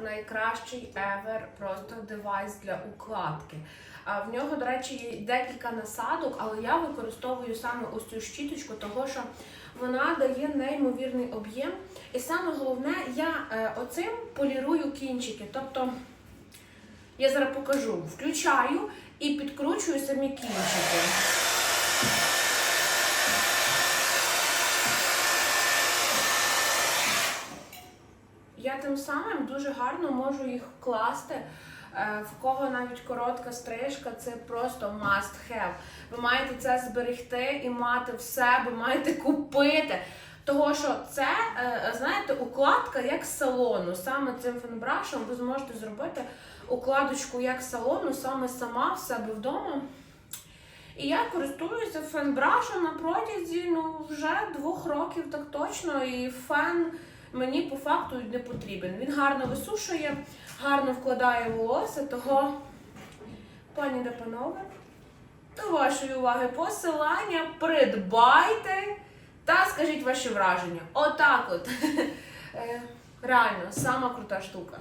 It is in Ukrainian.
найкращий ever просто девайс для укладки. В нього, до речі, є декілька насадок, але я використовую саме ось цю щіточку, того що вона дає неймовірний об'єм. І саме головне, я е, оцим полірую кінчики. Тобто я зараз покажу, включаю і підкручую самі кінчики. Я тим самим дуже гарно можу їх класти. Е, В кого навіть коротка стрижка, це просто must have. Ви маєте це зберегти і мати в себе, маєте купити. Того, що це, е, знаєте, укладка як салону. Саме цим фенбрашем ви зможете зробити укладочку як салону, саме сама в себе вдома. І я користуюся фен-брашем на протязі ну, вже двох років так точно. І фен мені по факту не потрібен. Він гарно висушує, гарно вкладає волосся, того, пані та панове, до вашої уваги посилання, придбайте та скажіть ваші враження. Отак от. Е, Реально, сама крута штука.